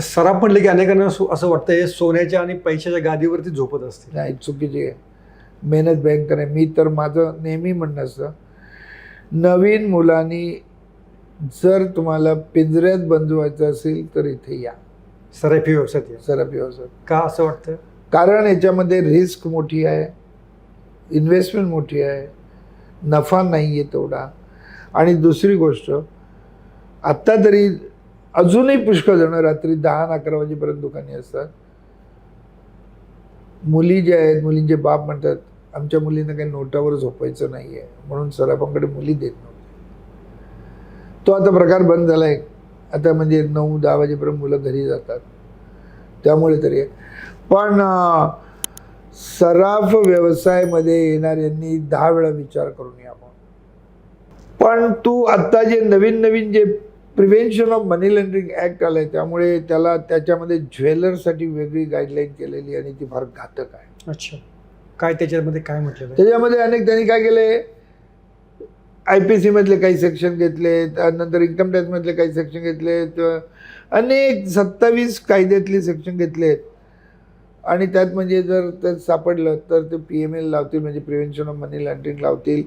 सराफ म्हणले की अनेकांना सो- असं वाटतं हे सोन्याच्या आणि पैशाच्या गादीवरती झोपत असते नाही चुकीची आहे. मेहनत भयंकर आहे. मी तर माझं नेहमी म्हणणं असतं नवीन मुलांनी जर तुम्हाला पिंजऱ्यात बंदवायचं असेल तर इथे या. सराफी व्यवसायात या. सराफी व्यवसाय का असं वाटतं? कारण याच्यामध्ये रिस्क मोठी आहे इन्व्हेस्टमेंट मोठी आहे नफा नाही आहे तेवढा. आणि दुसरी गोष्ट आत्ता तरी अजूनही पुष्कळ जण रात्री दहा आणि अकरा वाजेपर्यंत दुकानी असतात. मुली ज्या आहेत मुलींचे बाप म्हणतात आमच्या मुलींना काही नोटावर झोपायचं नाही आहे म्हणून सराफांकडे मुली देत नव्हते. तो आता प्रकार बंद झाला आहे आता म्हणजे नऊ दहा वाजेपर्यंत मुलं घरी जातात. त्यामुळे तरी. आहे. पण सराफ व्यवसायामध्ये येणाऱ्यांनी दहा वेळा विचार करून या पण तू आत्ता जे नवीन नवीन जे prevention of money laundering act आलं आहे त्यामुळे त्याला त्याच्यामध्ये ज्वेलरसाठी वेगळी गाईडलाईन केलेली आणि ती फार घातक आहे. अच्छा. काय त्याच्यामध्ये काय म्हटलेलं आहे? त्याच्यामध्ये अनेक त्यांनी काय केले आय पी सीमधले काही सेक्शन घेतले नंतर इन्कम टॅक्समधले काही सेक्शन घेतलेत अनेक सत्तावीस कायद्यातले सेक्शन घेतलेत. आणि त्यात म्हणजे जर ते सापडलं तर ते पी एम एल लावतील म्हणजे प्रिव्हेन्शन ऑफ मनी लॉन्ड्रिंग लावतील.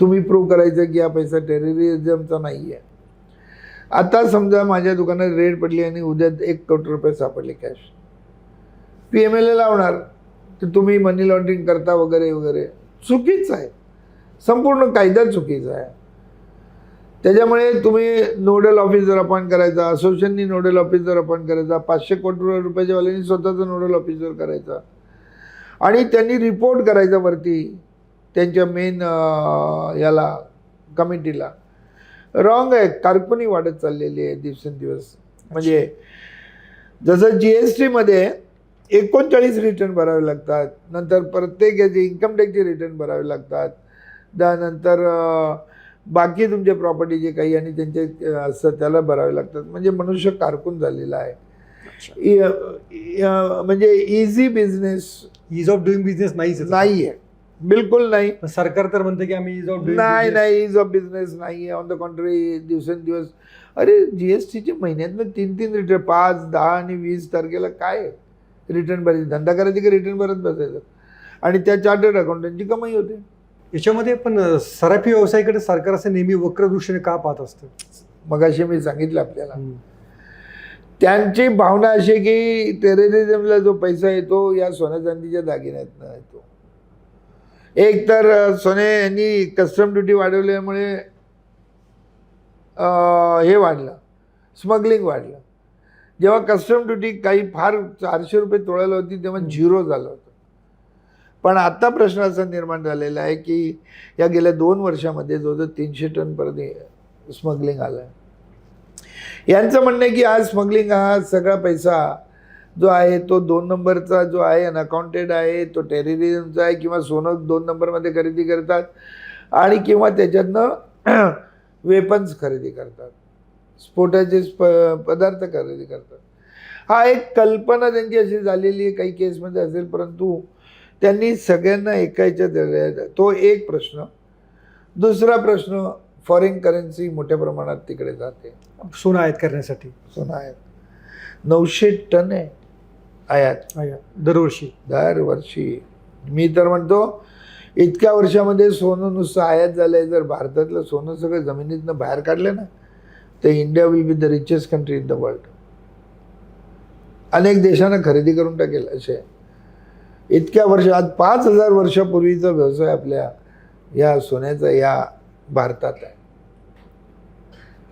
तुम्ही प्रूव्ह करायचं की हा पैसा टेररिझमचा नाही आहे आता समजा माझ्या दुकानात रेड पडली आणि उद्या एक कोटी रुपये सापडले कॅश पी एम एल लावणार तर तुम्ही मनी लॉन्ड्रिंग करता वगैरे वगैरे. चुकीच आहे. संपूर्ण कायदा चुकीचा आहे. त्याच्यामुळे तुम्ही नोडल ऑफिस जर अपॉइंट करायचा असोसिएशननी नोडल ऑफिस जर अपॉइंट करायचा पाचशे कोटी रुपयाच्या वाल्यांनी स्वतःचं नोडल ऑफिसर करायचा आणि त्यांनी रिपोर्ट करायचा वरती त्यांच्या मेन याला कमिटीला रॉंग आहे कारकुनी वाढत चाललेली आहे दिवसेंदिवस. म्हणजे जसं जी एस टीमध्ये एकोणचाळीस रिटर्न भरावे लागतात नंतर प्रत्येक याचे इन्कम टॅक्सचे रिटर्न भरावे लागतात त्यानंतर बाकी तुमचे प्रॉपर्टी जे काही आणि त्यांचे असतात त्याला भरावे लागतात. म्हणजे मनुष्य कारकून झालेला आहे. म्हणजे easy business is of doing business. नाही आहे. बिलकुल नाही. सरकार तर म्हणते की आम्ही नाही नाही इज ऑफ बिझनेस नाही आहे ऑन द कॉन्ट्री दिवसेंदिवस. अरे जी एस टीचे महिन्यातनं तीन तीन रिटर्न पाच दहा आणि वीस तारखेला काय रिटर्न भरायचे? धंदा करायचे की रिटर्न भरत बसायचं? आणि त्या चार्टर्ड अकाउंटंटची कमाई होते. याच्यामध्ये पण सराफी व्यवसायाकडे सरकार असं नेहमी वक्र दृष्टीने का पाहत असतं? मगाशी मी सांगितलं आपल्याला. त्यांची भावना अशी की टेररिझमला जो पैसा येतो या सोन्या चांदीच्या दागिन्यातनं येतो. एक तर सोने यांनी कस्टम ड्युटी वाढवल्यामुळे हे वाढलं स्मगलिंग वाढलं. जेव्हा कस्टम ड्युटी काही फार चारशे रुपये तोळायला होती तेव्हा झिरो झालं होतं. पण आता प्रश्न असा निर्माण झालेला आहे की या गेल्या दोन वर्षामध्ये जवळजवळ तीनशे टनपर्यंत स्मगलिंग आलं. आहे यांचं म्हणणं आहे की आज स्मगलिंग हा सगळा पैसा जो आहे तो दोन नंबरचा जो आहे अनअकाउंटेड आहे तो टेररिझमचा आहे किंवा सोनं दोन नंबरमध्ये खरेदी करतात आणि किंवा त्याच्यातनं वेपन्स खरेदी करतात. स्फोटाचे स्प पदार्थ खरेदी करतात. हा एक कल्पना त्यांची अशी झालेली आहे काही केसमध्ये असेल परंतु त्यांनी सगळ्यांना आहे. तो एक प्रश्न. दुसरा प्रश्न फॉरेन करन्सी मोठ्या प्रमाणात तिकडे जाते. सोनं आयात करण्यासाठी. सोनं आहे नऊशे टन आहे. आयात. आया- दरवर्षी. दरवर्षी. मी तर म्हणतो इतक्या वर्षामध्ये सोनं नुसतं आयात झालं आहे जर भारतातलं सोनं सगळं जमिनीतनं बाहेर काढलं ना तर India will be the richest country in the world अनेक देशांना खरेदी करून टाकेल असे. इतक्या वर्ष आज पाच हजार वर्षापूर्वीचा व्यवसाय आपल्या या सोन्याचा या भारतात आहे.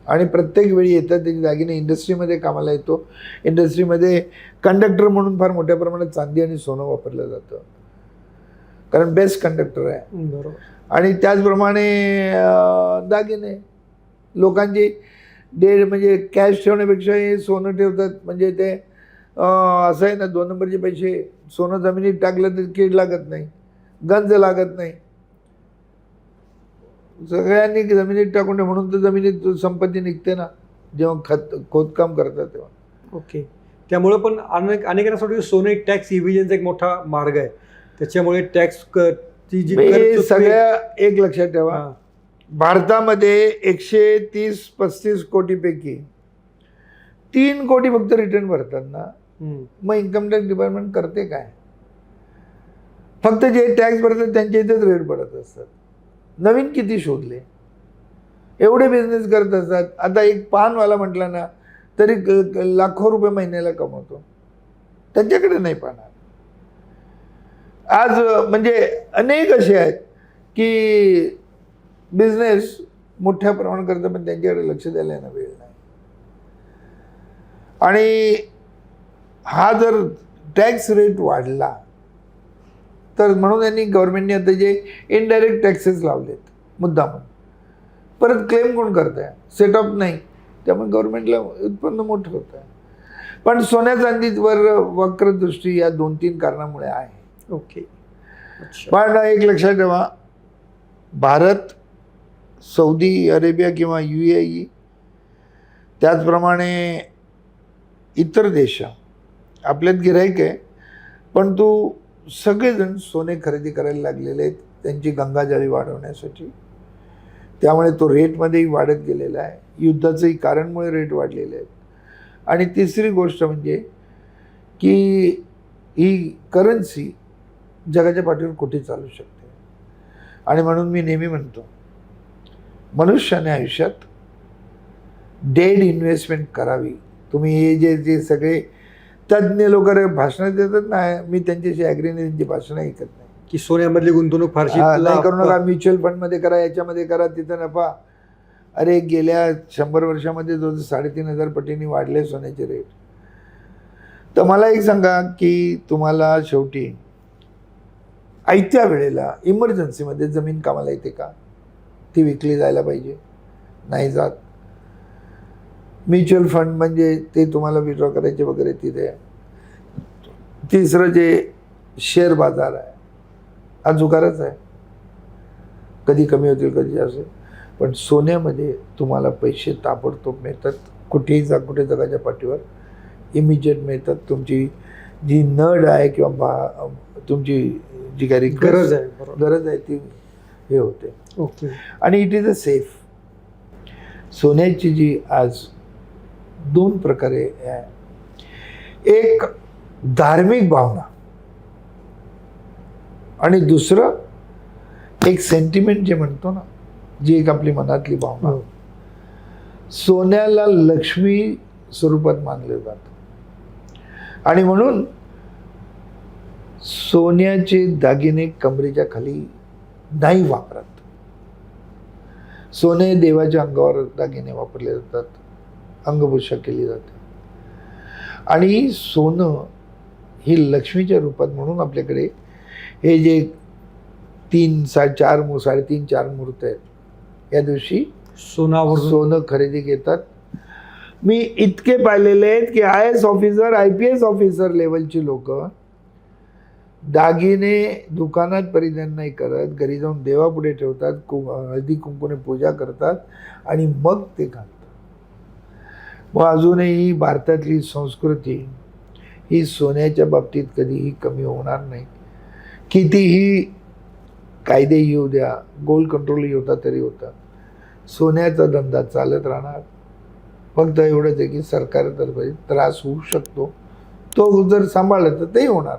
आणि प्रत्येक वेळी येतात त्याची दागिने इंडस्ट्रीमध्ये कामाला येतो. इंडस्ट्रीमध्ये कंडक्टर म्हणून फार मोठ्या प्रमाणात चांदी आणि सोनं वापरलं जातं. कारण बेस्ट कंडक्टर आहे. बरोबर. आणि त्याचप्रमाणे दागिने. लोकांची डे म्हणजे कॅश ठेवण्यापेक्षा हे सोनं ठेवतात. म्हणजे ते असं आहे ना दोन नंबरचे पैसे सोनं जमिनीत टाकलं तर कीड लागत नाही. गंज लागत नाही. सगळ्यांनी जमिनीत टाकून म्हणून तर जमिनीत संपत्ती निघते ना जेव्हा खत खोदकाम करतात तेव्हा. ओके. त्यामुळे पण अनेक अनेकांसाठी सोनं टॅक्स इव्हिजनचा एक मोठा मार्ग आहे. त्याच्यामुळे टॅक्स ची जी सगळ्या एक लक्षात ठेवा. हा. भारतामध्ये एकशे तीस पस्तीस कोटीपैकी तीन कोटी फक्त रिटर्न भरतात ना. मग इन्कम टॅक्स डिपार्टमेंट करते काय? फक्त जे टॅक्स भरतात त्यांच्या इथेच रेट पडत असतात. नवीन किती शोधले? एवढे बिझनेस करत असतात. आता एक पानवाला म्हटला ना तरी क- लाखो रुपये महिन्याला कमवतो. त्यांच्याकडे नाही पाहणार. आज म्हणजे अनेक असे आहेत की बिझनेस मोठ्या प्रमाणात करतात पण त्यांच्याकडे लक्ष द्यायला ना वेळ नाही. आणि हा जर टॅक्स रेट वाढला तर म्हणून यांनी गव्हर्नमेंटने आता जे इनडायरेक्ट टॅक्सेस लावलेत मुद्दामून. परत क्लेम कोण करत आहे सेटअप नाही. त्यामुळे गव्हर्नमेंटला उत्पन्न मोठं होतं आहे पण सोन्या चांदीवर वक्रदृष्टी या दोन तीन कारणामुळे आहे. ओके. पण एक लक्षात ठेवा. भारत सौदी अरेबिया किंवा यू ए ई त्याचप्रमाणे इतर देश आपल्यात गिराईक आहे. पण तू सगळेजण सोने खरेदी करायला लागलेले आहेत. त्यांची गंगाजळी वाढवण्यासाठी. त्यामुळे तो रेटमध्येही वाढत गेलेला आहे. युद्धाचंही कारणमुळे रेट वाढलेले आहेत. आणि तिसरी गोष्ट म्हणजे की ही करन्सी जगाच्या पाठीवर कुठे चालू शकते? आणि म्हणून मी नेहमी म्हणतो मनुष्याने आयुष्यात डेड इन्व्हेस्टमेंट करावी. तुम्ही हे जे जे सगळे तज्ज्ञ लोक भाषणं देतात ना मी त्यांच्याशी ॲग्री नाही त्यांची भाषणं ऐकत नाही. की सोन्यामधली गुंतवणूक फारशी नाही करू नका म्युच्युअल फंडमध्ये करा याच्यामध्ये करा तिथं नफा. अरे गेल्या शंभर वर्षामध्ये जो साडेतीन हजार पटीने वाढले सोन्याचे रेट तर मला एक सांगा की तुम्हाला शेवटी आयत्या वेळेला इमर्जन्सीमध्ये जमीन कामाला येते का? ती विकली जायला पाहिजे. नाही जात. म्युच्युअल फंड म्हणजे ते तुम्हाला विड्रॉ करायचे वगैरे तिथे. तिसरं जे शेअर बाजार आहे हा जुगारच आहे. कधी कमी होतील कधी जास्त. पण सोन्यामध्ये तुम्हाला पैसे ताबडतोब मिळतात. कुठेही जा कुठे जगाच्या पाठीवर इमिजिएट मिळतात. तुमची जी नड आहे किंवा बा तुमची जी काही गरज आहे गरज आहे ती हे होते. ओके. आणि इट इज अ सेफ सोन्याची जी आज दोन प्रकारे एक धार्मिक भावना. आणि दुसरं एक सेंटिमेंट जे म्हणतो ना जी एक आपली मनातली भावना. हो. सोन्याला लक्ष्मी स्वरूपात मानलं जातं. आणि म्हणून सोन्याचे दागिने कमरेच्या खाली नाही वापरत. सोने देवाच्या अंगावर दागिने वापरले जातात. अंगभूषा केली जाते. आणि सोनं ही लक्ष्मीच्या रूपात म्हणून आपल्याकडे हे जे तीन सा चार मू साडेतीन चार मुहूर्त आहेत या दिवशी सोनावर सोनं खरेदी घेतात. मी इतके पाहिलेले आहेत की I S officer I P S officer लेवलची लोक दागिने दुकानात परिधान नाही करत घरी जाऊन देवापुढे ठेवतात कु हळदी कुंकूने पूजा करतात आणि मग ते घालतात मग अजूनही भारतातली संस्कृती ही सोन्याच्या बाबतीत कधीही कमी होणार नाही. कितीही कायदे येऊ द्या गोल्ड कंट्रोल होता तरी होता. सोन्याचा धंदा चालत राहणार. फक्त एवढंच आहे की सरकारतर्फे त्रास होऊ शकतो. तो जर सांभाळला तर तेही होणार.